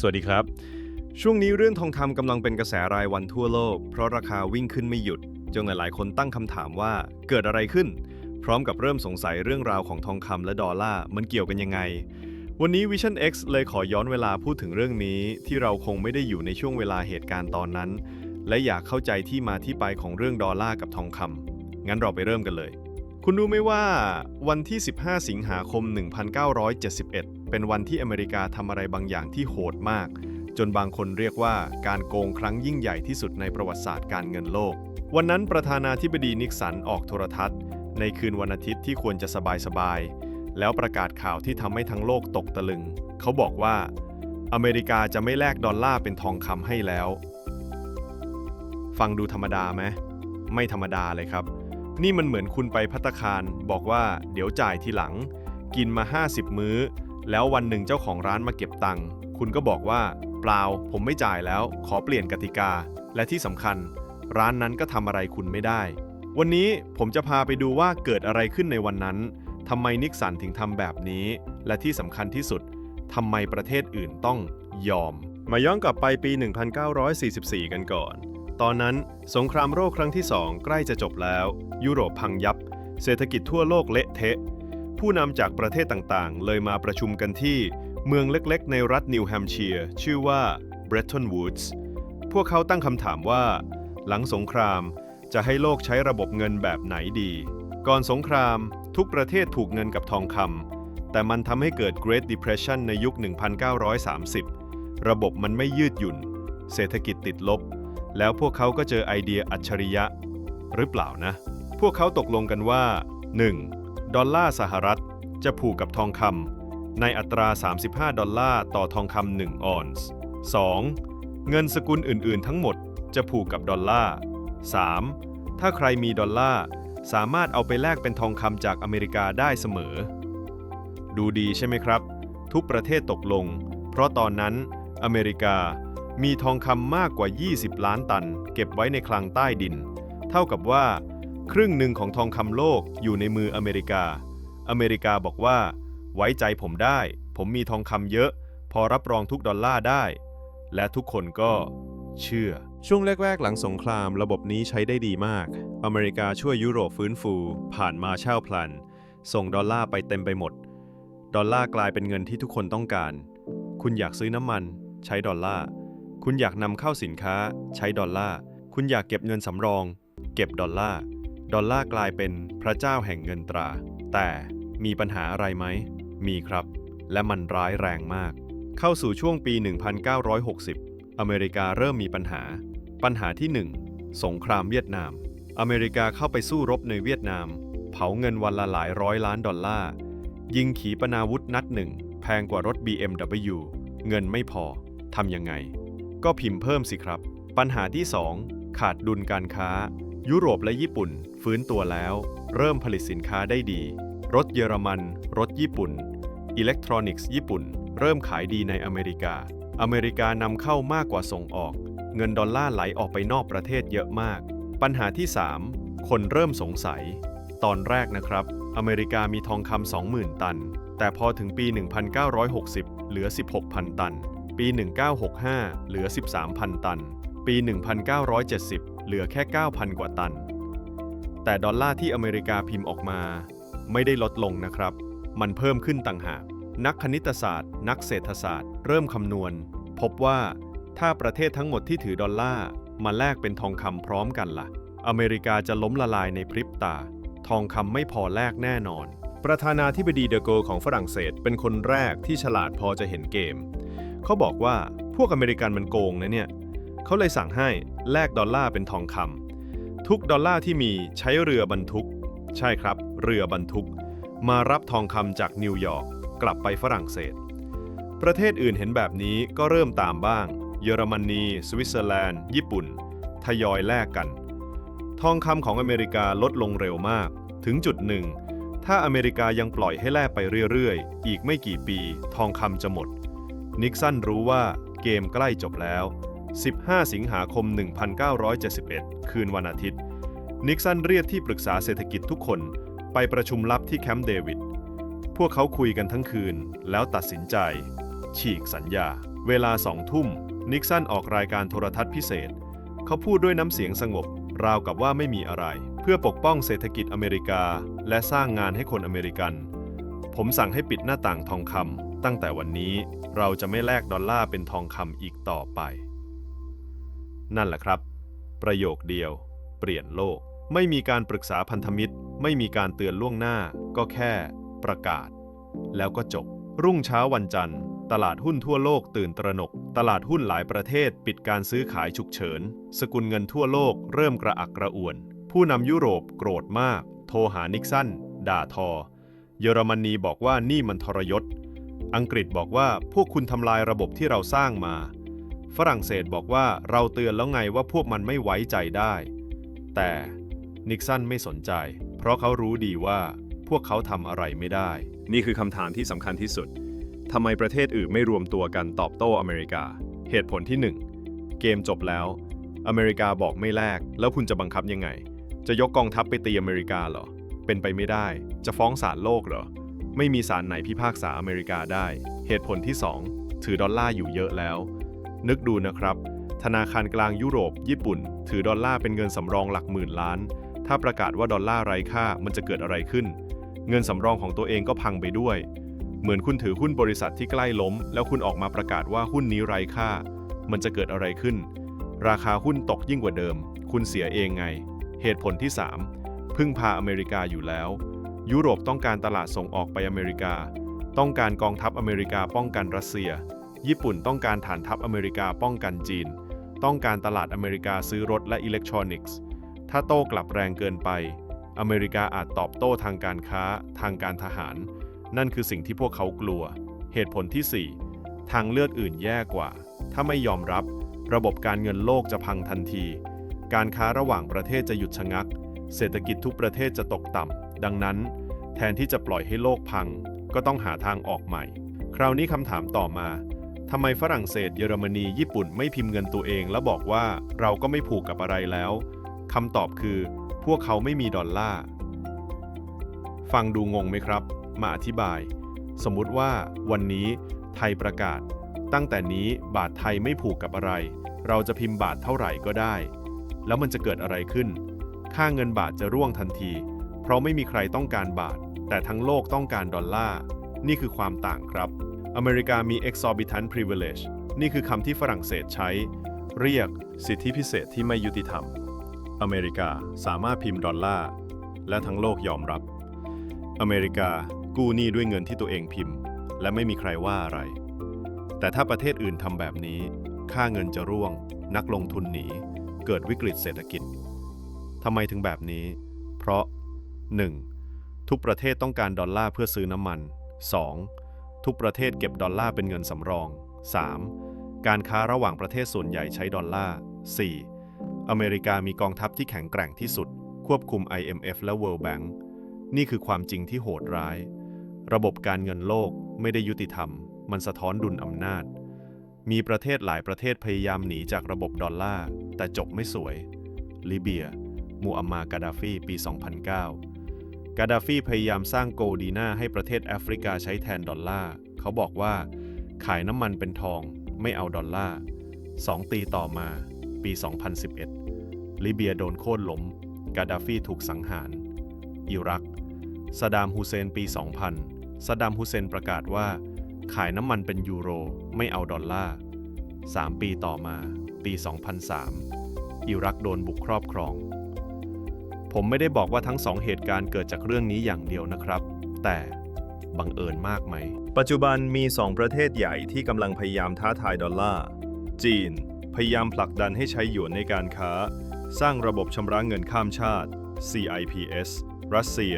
สวัสดีครับ ช่วงนี้เรื่องทองคำกำลังเป็นกระแสรายวันทั่วโลก เพราะราคาวิ่งขึ้นไม่หยุด จนหลายๆ คนตั้งคำถามว่าเกิดอะไรขึ้น พร้อมกับเริ่มสงสัยเรื่องราวของทองคำและดอลลาร์มันเกี่ยวกันยังไง วันนี้ Vision X เลยขอย้อนเวลาพูดถึงเรื่องนี้ ที่เราคงไม่ได้อยู่ในช่วงเวลาเหตุการณ์ตอนนั้น และอยากเข้าใจที่มาที่ไปของเรื่องดอลลาร์กับทองคำงั้นเราไปเริ่มกันเลย คุณรู้ไหมว่า วันที่ 15 สิงหาคม 1971 เป็นวันที่อเมริกาทำอะไรบางอย่างที่โหดมาก จนบางคนเรียกว่าการโกงครั้งยิ่งใหญ่ที่สุดในประวัติศาสตร์การเงินโลก วันนั้นประธานาธิบดีนิกสันออกโทรทัศน์ ในคืนวันอาทิตย์ที่ควรจะสบายๆแล้วประกาศข่าวที่ทำให้ทั้งโลกตกตะลึง เขาบอกว่า อเมริกาจะไม่แลกดอลลาร์เป็นทองคำให้แล้ว ฟังดูธรรมดาไหมไม่ธรรมดาเลยครับ นี่มันเหมือนคุณไปพัตตาคาร บอกว่าเดี๋ยวจ่ายทีหลัง กินมา 50 มื้อ แล้ววันหนึ่งเจ้าของร้านมาเก็บตังค์คุณก็บอกว่า เปล่า ผมไม่จ่ายแล้ว ขอเปลี่ยนกติกา และที่สำคัญ ร้านนั้นก็ทำอะไรคุณไม่ได้ วันนี้ผมจะพาไปดูว่าเกิดอะไรขึ้นในวันนั้นทำไมนิกสันถึงทำแบบนี้ และที่สำคัญที่สุดทำไมประเทศอื่นต้องยอม มาย้อนกลับไปปี 1944 กันก่อน ตอนนั้นสงครามโลกครั้งที่2ใกล้จะจบแล้ว ยุโรปพังยับ เศรษฐกิจทั่วโลกเละเทะ ผู้นำจากประเทศต่างๆ เลยมาประชุมกันที่เมืองเล็กๆ ในรัฐนิวแฮมป์เชียร์ชื่อว่า Bretton Woods พวกเขาตั้งคำถามว่า หลังสงครามจะให้โลกใช้ระบบเงินแบบไหนดี ก่อนสงครามทุกประเทศผูกเงินกับทองคำแต่มันทำให้เกิด Great Depression ในยุค 1930 ระบบมันไม่ยืดหยุ่น เศรษฐกิจติดลบ แล้วพวกเขาก็เจอไอเดียอัจฉริยะ หรือเปล่านะ พวกเขาตกลงกันว่า 1. ดอลลาร์สหรัฐ จะผูกกับทองคำในอัตรา 35 ดอลลาร์ต่อทองคำ1ออนซ์ 2. เงินสกุลอื่น ๆ ทั้งหมดจะผูกกับดอลลาร์ 3. ถ้าใครมีดอลลาร์สามารถเอาไปแลกเป็นทองคำจากอเมริกาได้เสมอ ดูดีใช่ไหมครับ ทุกประเทศตกลง เพราะตอนนั้นอเมริกามีทองคำมากกว่า 20 ล้านตัน เก็บไว้ในคลังใต้ดิน เท่ากับว่า ครึ่งหนึ่งของทองคำโลกอยู่ในมืออเมริกา อเมริกาบอกว่า ไว้ใจผมได้ ผมมีทองคำเยอะ พอรับรองทุกดอลลาร์ได้ และทุกคนก็เชื่อ ช่วงแรก ๆ หลังสงครามระบบนี้ใช้ได้ดีมาก อเมริกาช่วยยุโรปฟื้นฟู ผ่านมาเช่าพลัน ส่งดอลลาร์ไปเต็มไปหมด ดอลลาร์กลายเป็นเงินที่ทุกคนต้องการ คุณอยากซื้อน้ำมัน ใช้ดอลลาร์ คุณอยากนำเข้าสินค้า ใช้ดอลลาร์ คุณอยากเก็บเงินสำรอง เก็บดอลลาร์ ดอลลาร์กลายเป็นพระเจ้าแห่งเงินตรา แต่มีปัญหาอะไรไหม มีครับ และมันร้ายแรงมาก เข้าสู่ช่วงปี 1960 อเมริกาเริ่มมีปัญหา ปัญหาที่ 1 สงครามเวียดนาม อเมริกาเข้าไปสู้รบในเวียดนาม เผาเงินวันละหลายร้อยล้านดอลลาร์ ยิงขีปนาวุธนัดหนึ่งแพงกว่ารถ BMW เงินไม่พอ ทำยังไง ก็พิมพ์เพิ่มสิครับ ปัญหาที่ 2 ขาดดุลการค้า ยุโรปและญี่ปุ่น ฟื้นตัวแล้ว เริ่มผลิตสินค้าได้ดี รถเยอรมัน รถญี่ปุ่น อิเล็กทรอนิกส์ญี่ปุ่น เริ่มขายดีในอเมริกา อเมริกานำเข้ามากกว่าส่งออก เงินดอลลาร์ไหลออกไปนอกประเทศเยอะมาก ปัญหาที่ 3 คนเริ่มสงสัย ตอนแรกนะครับ อเมริกามีทองคำ20,000 ตัน แต่พอถึงปี 1960 เหลือ 16,000 ตัน ปี 1965 เหลือ 13,000 ตัน ปี 1970 เหลือแค่ 9,000 กว่าตัน แต่ดอลลาร์ที่อเมริกาพิมพ์ออกมา ไม่ได้ลดลงนะครับ มันเพิ่มขึ้นต่างหาก นักคณิตศาสตร์ นักเศรษฐศาสตร์ เริ่มคำนวณ พบว่าถ้าประเทศทั้งหมดที่ถือดอลลาร์มาแลกเป็นทองคำพร้อมกันล่ะ อเมริกาจะล้มละลายในพริบตา ทองคำไม่พอแลกแน่นอน ประธานาธิบดีเดโกของฝรั่งเศสเป็นคนแรกที่ฉลาดพอจะเห็นเกม เขาบอกว่าพวกอเมริกันมันโกงนะเนี่ย เขาเลยสั่งให้แลกดอลลาร์เป็นทองคำทุกดอลลาร์ที่มีใช้เรือบรรทุก ใช่ครับ เรือบรรทุก มารับทองคำจากนิวยอร์กกลับไปฝรั่งเศส ประเทศอื่นเห็นแบบนี้ก็เริ่มตามบ้าง เยอรมนี สวิตเซอร์แลนด์ ญี่ปุ่น ทยอยแลกกัน ทองคำของอเมริกาลดลงเร็วมาก ถึงจุดหนึ่ง ถ้าอเมริกายังปล่อยให้แลกไปเรื่อยๆ อีกไม่กี่ปี ทองคำจะหมด นิกสันรู้ว่าเกมใกล้จบแล้ว 15 สิงหาคม 1971 คืนวันอาทิตย์ นิกสันเรียกที่ปรึกษาเศรษฐกิจทุกคนไปประชุมลับที่แคมป์เดวิด พวกเขาคุยกันทั้งคืน แล้วตัดสินใจ ฉีกสัญญา เวลาสองทุ่ม นิกสันออกรายการโทรทัศน์พิเศษ เขาพูดด้วยน้ำเสียงสงบ ราวกับว่าไม่มีอะไร เพื่อปกป้องเศรษฐกิจอเมริกา และสร้างงานให้คนอเมริกัน ผมสั่งให้ปิดหน้าต่างทองคำตั้งแต่วันนี้เราจะไม่แลกดอลลาร์เป็นทองคำอีกต่อไป นั่นแหละครับ ประโยคเดียว เปลี่ยนโลก ไม่มีการปรึกษาพันธมิตร ไม่มีการเตือนล่วงหน้า ก็แค่ประกาศ แล้วก็จบ รุ่งเช้าวันจันทร์ ตลาดหุ้นทั่วโลกตื่นตระหนก ตลาดหุ้นหลายประเทศปิดการซื้อขายฉุกเฉิน สกุลเงินทั่วโลกเริ่มกระอักกระอ่วน ผู้นำยุโรปโกรธมาก โทรหานิกสันด่าทอ เยอรมนีบอกว่านี่มันทรยศ อังกฤษบอกว่าพวกคุณทำลายระบบที่เราสร้างมา ฝรั่งเศสบอกว่าเราเตือนแล้วไงว่าพวกมันไม่ไว้ใจได้ แต่นิกสันไม่สนใจ เพราะเขารู้ดีว่าพวกเขาทำอะไรไม่ได้ นี่คือคำถามที่สำคัญที่สุดทำไมประเทศอื่นไม่รวมตัวกันตอบโต้อเมริกา เหตุผลที่ 1 เกมจบแล้ว อเมริกาบอกไม่แลกแล้วคุณจะบังคับยังไง จะยกกองทัพไปตีอเมริกาเหรอ เป็นไปไม่ได้ จะฟ้องศาลโลกเหรอ ไม่มีศาลไหนพิพากษาอเมริกาได้ เหตุผลที่ 2 ถือดอลลาร์อยู่เยอะแล้ว นึกดูนะครับ ธนาคารกลางยุโรป ญี่ปุ่น ถือดอลลาร์เป็นเงินสำรองหลักหมื่นล้าน ถ้าประกาศว่าดอลลาร์ไร้ค่ามันจะเกิดอะไรขึ้น เงินสำรองของตัวเองก็พังไปด้วย เหมือนคุณถือหุ้นบริษัทที่ใกล้ล้ม แล้วคุณออกมาประกาศว่าหุ้นนี้ไร้ค่า มันจะเกิดอะไรขึ้น ราคาหุ้นตกยิ่งกว่าเดิม คุณเสียเองไง เหตุผลที่ 3 พึ่งพาอเมริกาอยู่แล้ว ยุโรปต้องการตลาดส่งออกไปอเมริกา ต้องการกองทัพอเมริกาป้องกันรัสเซีย ญี่ปุ่นต้องการฐานทัพอเมริกาป้องกันจีน ต้องการตลาดอเมริกาซื้อรถและอิเล็กทรอนิกส์ ถ้าโต้กลับแรงเกินไป อเมริกาอาจตอบโต้ทางการค้า ทางการทหาร นั่นคือสิ่งที่พวกเขากลัว เหตุผลที่ 4 ทางเลือกอื่นแย่กว่า ถ้าไม่ยอมรับ ระบบการเงินโลกจะพังทันที การค้าระหว่างประเทศจะหยุดชะงัก เศรษฐกิจทุกประเทศจะตกต่ำดังนั้น แทนที่จะปล่อยให้โลกพัง ก็ต้องหาทางออกใหม่ คราวนี้คำถามต่อมา ทำไมฝรั่งเศสเยอรมนีญี่ปุ่นไม่พิมพ์เงินตัวเอง แล้วบอกว่าเราก็ไม่ผูกกับอะไรแล้วคำตอบคือ พวกเขาไม่มีดอลลาร์ฟังดูงงไหมครับ มาอธิบาย สมมุติว่าวันนี้ไทยประกาศ ตั้งแต่นี้บาทไทยไม่ผูกกับอะไร เราจะพิมพ์บาทเท่าไหร่ก็ได้ แล้วมันจะเกิดอะไรขึ้น ค่าเงินบาทจะร่วงทันที เพราะไม่มีใครต้องการบาท แต่ทั้งโลกต้องการดอลลาร์นี่คือความต่างครับ อเมริกามี exorbitant privilege นี่คือคำที่ฝรั่งเศสใช้ เรียกสิทธิพิเศษที่ไม่ยุติธรรม อเมริกาสามารถพิมพ์ดอลลาร์และทั้งโลกยอมรับ อเมริกากู้หนี้ด้วยเงินที่ตัวเองพิมพ์ และไม่มีใครว่าอะไร แต่ถ้าประเทศอื่นทำแบบนี้ ค่าเงินจะร่วง นักลงทุนหนี เกิดวิกฤตเศรษฐกิจทำไมถึงแบบนี้ เพราะ 1. ทุกประเทศต้องการดอลลาร์เพื่อซื้อน้ำมัน 2. ทุกประเทศเก็บดอลลาร์เป็นเงินสำรอง 3. การค้าระหว่างประเทศส่วนใหญ่ใช้ดอลลาร์ 4. อเมริกามีกองทัพที่แข็งแกร่งที่สุด ควบคุม IMF และ World Bank นี่คือความจริงที่โหดร้าย ระบบการเงินโลกไม่ได้ยุติธรรม มันสะท้อนดุลอำนาจ มีประเทศหลายประเทศพยายามหนีจากระบบดอลลาร์ แต่จบไม่สวย ลิเบีย มูอัมมากาดาฟี ปี 2009 กาดาฟีพยายามสร้างโกลดีนาให้ประเทศแอฟริกาใช้แทนดอลลาร์ เขาบอกว่า ขายน้ำมันเป็นทอง ไม่เอาดอลลาร์สองปีต่อมา ปี 2011 ลิเบียโดนโค่นล้ม กาดาฟีถูกสังหาร อิรักซาดามฮุเซนปี 2000ซาดามฮุเซนประกาศว่า ขายน้ำมันเป็นยูโร ไม่เอาดอลลาร์3ปีต่อมา ปี 2003 อิรักโดนบุกครอบครอง ผมไม่ได้บอกว่าทั้งสองเหตุการณ์เกิดจากเรื่องนี้อย่างเดียวนะครับ แต่บังเอิญมากไหม ปัจจุบันมี 2 ประเทศใหญ่ที่กำลังพยายามท้าทายดอลลาร์ จีน พยายามผลักดันให้ใช้หยวนในการค้า สร้างระบบชำระเงินข้ามชาติ CIPS รัสเซีย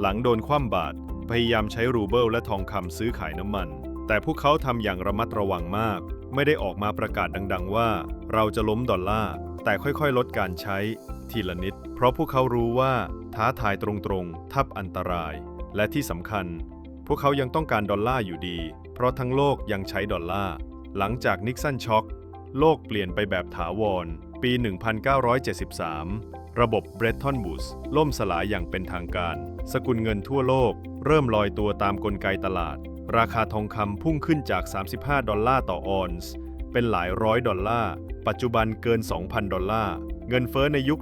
หลังโดนคว่ำบาตรพยายามใช้รูเบิลและทองคำซื้อขายน้ำมัน แต่พวกเขาทำอย่างระมัดระวังมาก ไม่ได้ออกมาประกาศดัง ๆ ว่า เราจะล้มดอลลาร์ แต่ค่อยๆ ลดการใช้ทีละนิด เพราะพวกเขารู้ว่าท้าทายตรงๆ ทับอันตราย และที่สำคัญ พวกเขายังต้องการดอลลาร์อยู่ดี เพราะทั้งโลกยังใช้ดอลลาร์ หลังจากนิกสันช็อคโลกเปลี่ยนไปแบบถาวร ปี 1973 ระบบเบรตทอนบูสล่มสลายอย่างเป็นทางการ สกุลเงินทั่วโลก เริ่มลอยตัวตามกลไกตลาด ราคาทองคำพุ่งขึ้นจาก 35 ดอลลาร์ต่อออนซ์ เป็นหลายร้อยดอลลาร์ ปัจจุบันเกิน 2,000 ดอลลาร์ เงินเฟ้อในยุค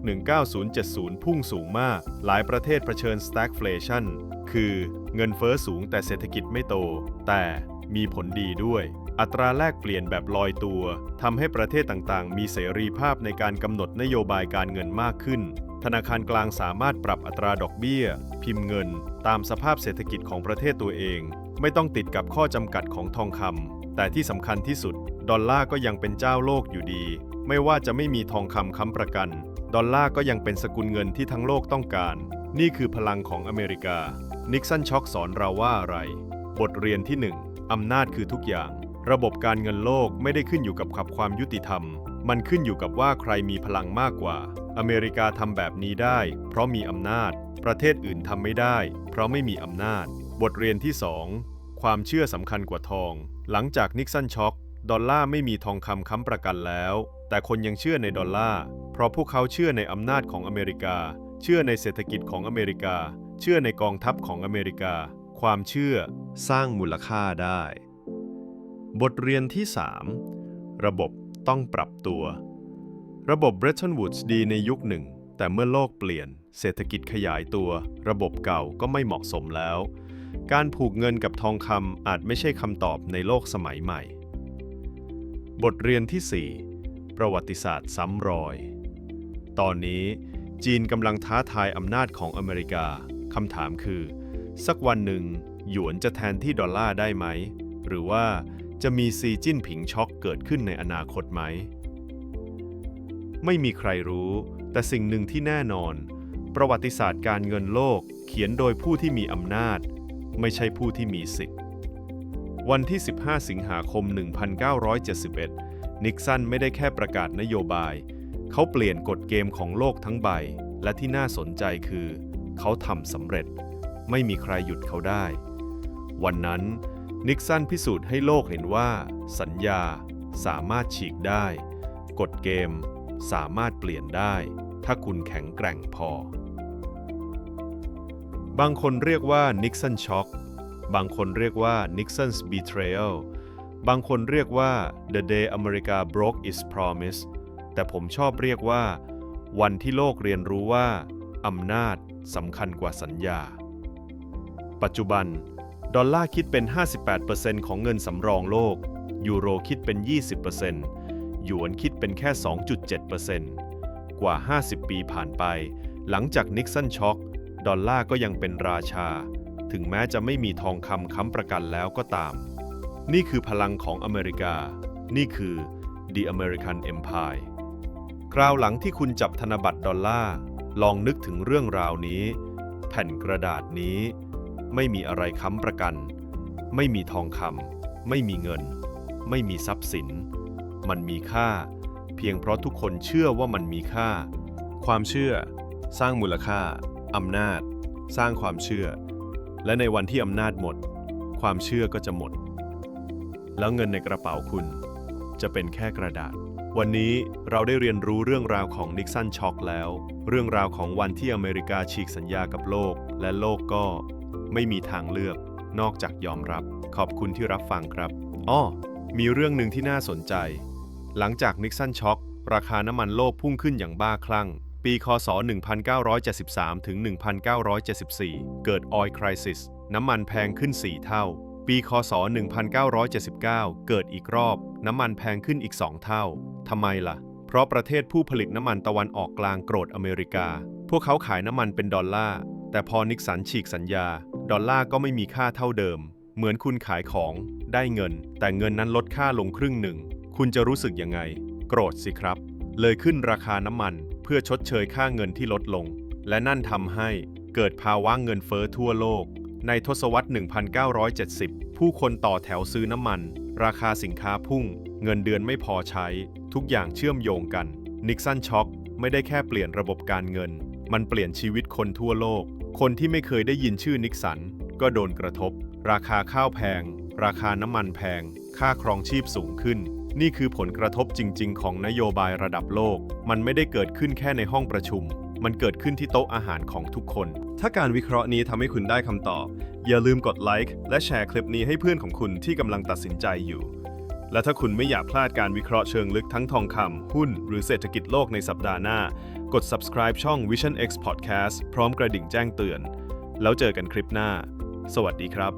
19070 พุ่งสูงมาก หลายประเทศเผชิญ stagflation คือเงินเฟ้อสูงแต่เศรษฐกิจไม่โต แต่มีผลดีด้วย อัตราแลกเปลี่ยนแบบลอยตัวทำให้ประเทศต่างๆ มีเสรีภาพในการกำหนดนโยบายการเงินมากขึ้น ธนาคารกลางสามารถปรับอัตราดอกเบี้ย พิมพ์เงิน ตามสภาพเศรษฐกิจของประเทศตัวเอง ไม่ต้องติดกับข้อจำกัดของทองคำแต่ที่สำคัญที่สุด ดอลลาร์ก็ยังเป็นเจ้าโลกอยู่ดี ไม่ว่าจะไม่มีทองคำค้ำประกัน ดอลลาร์ก็ยังเป็นสกุลเงินที่ทั้งโลกต้องการ นี่คือพลังของอเมริกา นิกสันช็อกสอนเราว่าอะไร บทเรียนที่ 1 อำนาจคือทุกอย่าง ระบบการเงินโลกไม่ได้ขึ้นอยู่กับขับความยุติธรรม มันขึ้นอยู่กับว่าใครมีพลังมากกว่า อเมริกาทำแบบนี้ได้ เพราะมีอำนาจ ประเทศอื่นทำไม่ได้ เพราะไม่มีอำนาจ บทเรียนที่ 2 ความเชื่อสำคัญกว่าทอง หลังจากนิกสันช็อก ดอลลาร์ไม่มีทองคำค้ำประกันแล้ว แต่คนยังเชื่อในดอลลาร์ เพราะพวกเขาเชื่อในอำนาจของอเมริกา เชื่อในเศรษฐกิจของอเมริกา เชื่อในกองทัพของอเมริกา ความเชื่อสร้างมูลค่าได้ บทเรียนที่ 3 ระบบต้องปรับตัว ระบบ Bretton Woods ดีในยุคหนึ่ง แต่เมื่อโลกเปลี่ยน เศรษฐกิจขยายตัว ระบบเก่าก็ไม่เหมาะสมแล้ว การผูกเงินกับทองคำอาจไม่ใช่คำตอบในโลกสมัยใหม่ บทเรียนที่ 4 ประวัติศาสตร์ซ้ำรอย ตอนนี้จีนกำลังท้าทายอำนาจของอเมริกา คำถามคือ สักวันหนึ่ง หยวนจะแทนที่ดอลลาร์ได้ไหม หรือว่าจะมีซีจิ้นผิงช็อกเกิดขึ้นในอนาคตไหม ไม่มีใครรู้ แต่สิ่งหนึ่งที่แน่นอน ประวัติศาสตร์การเงินโลกเขียนโดยผู้ที่มีอำนาจ ไม่ใช่ผู้ที่มีสิทธิ์ วันที่ 15 สิงหาคม 1971 นิกสันไม่ได้แค่ประกาศนโยบาย เขาเปลี่ยนกฎเกมของโลกทั้งใบ และที่น่าสนใจคือ เขาทำสำเร็จ ไม่มีใครหยุดเขาได้ วันนั้นนิกสันพิสูจน์ให้โลกเห็นว่า สัญญาสามารถฉีกได้ กฎเกมสามารถเปลี่ยนได้ ถ้าคุณแข็งแกร่งพอ บางคนเรียกว่านิกสันช็อก บางคนเรียกว่า Nixon's betrayal บางคนเรียกว่า the day America broke its promise แต่ผมชอบเรียกว่า วันที่โลกเรียนรู้ว่าอำนาจสำคัญกว่าสัญญา ปัจจุบัน ดอลลาร์คิดเป็น 58%ของเงินสำรองโลก ยูโรคิดเป็น 20%หยวนคิดเป็นแค่ 2.7%กว่า 50 ปีผ่านไป หลังจากนิกสันช็อก ดอลลาร์ก็ยังเป็นราชา ถึงแม้จะไม่มีทองคำค้ำประกันแล้วก็ตาม นี่คือพลังของอเมริกา นี่คือ The American Empire คราวหลังที่คุณจับธนบัตรดอลลาร์ ลองนึกถึงเรื่องราวนี้ แผ่นกระดาษนี้ ไม่มีอะไรค้ำประกัน ไม่มีทองคำไม่มีเงิน ไม่มีทรัพย์สิน มันมีค่า เพียงเพราะทุกคนเชื่อว่ามันมีค่า ความเชื่อ สร้างมูลค่าอำนาจ สร้างความเชื่อ และในวันที่อำนาจหมด ความเชื่อก็จะหมด แล้วเงินในกระเป๋าคุณ จะเป็นแค่กระดาษ วันนี้เราได้เรียนรู้เรื่องราวของนิกสันช็อกแล้ว เรื่องราวของวันที่อเมริกาฉีกสัญญากับโลก และโลกก็ไม่มีทางเลือก นอกจากยอมรับ ขอบคุณที่รับฟังครับอ้อมีเรื่องหนึ่งที่น่าสนใจ หลังจากนิกสันช็อกราคาน้ำมันโลกพุ่งขึ้นอย่างบ้าคลั่ง ปี คศ 1973 ถึง 1974 เกิด Oil Crisis น้ำมันแพงขึ้น 4 เท่า ปี คศ 1979 เกิดอีกรอบ น้ำมันแพงขึ้นอีก 2 เท่า ทำไมล่ะ เพราะประเทศผู้ผลิตน้ำมันตะวันออกกลางโกรธอเมริกา พวกเขาขายน้ำมันเป็นดอลลาร์ แต่พอนิกสันฉีกสัญญา ดอลลาร์ก็ไม่มีค่าเท่าเดิม เหมือนคุณขายของ ได้เงิน แต่เงินนั้นลดค่าลงครึ่งหนึ่ง คุณจะรู้สึกยังไง โกรธสิครับ เลยขึ้นราคาน้ำมัน พื่อชดเชยค่าเงินที่ลดลง และนั่นทำให้เกิดภาวะเงินเฟ้อทั่วโลก ในทศวรรษ 1970 ผู้คนต่อแถวซื้อน้ำมัน ราคาสินค้าพุ่ง เงินเดือนไม่พอใช้ ทุกอย่างเชื่อมโยงกัน นิกสันช็อกไม่ได้แค่เปลี่ยนระบบการเงิน มันเปลี่ยนชีวิตคนทั่วโลก คนที่ไม่เคยได้ยินชื่อนิกสัน ก็โดนกระทบ ราคาข้าวแพง ราคาน้ำมันแพง ค่าครองชีพสูงขึ้น นี่คือผลกระทบจริง ๆ ของนโยบายระดับโลก มันไม่ได้เกิดขึ้นแค่ในห้องประชุม มันเกิดขึ้นที่โต๊ะอาหารของทุกคน ถ้าการวิเคราะห์นี้ทำให้คุณได้คำตอบ อย่าลืมกดไลค์และแชร์คลิปนี้ให้เพื่อนของคุณที่กำลังตัดสินใจอยู่ และถ้าคุณไม่อยากพลาดการวิเคราะห์เชิงลึกทั้งทองคำหุ้น หรือเศรษฐกิจโลกในสัปดาห์หน้า กด subscribe ช่อง Vision X Podcast พร้อมกระดิ่งแจ้งเตือน แล้วเจอกันคลิปหน้า สวัสดีครับ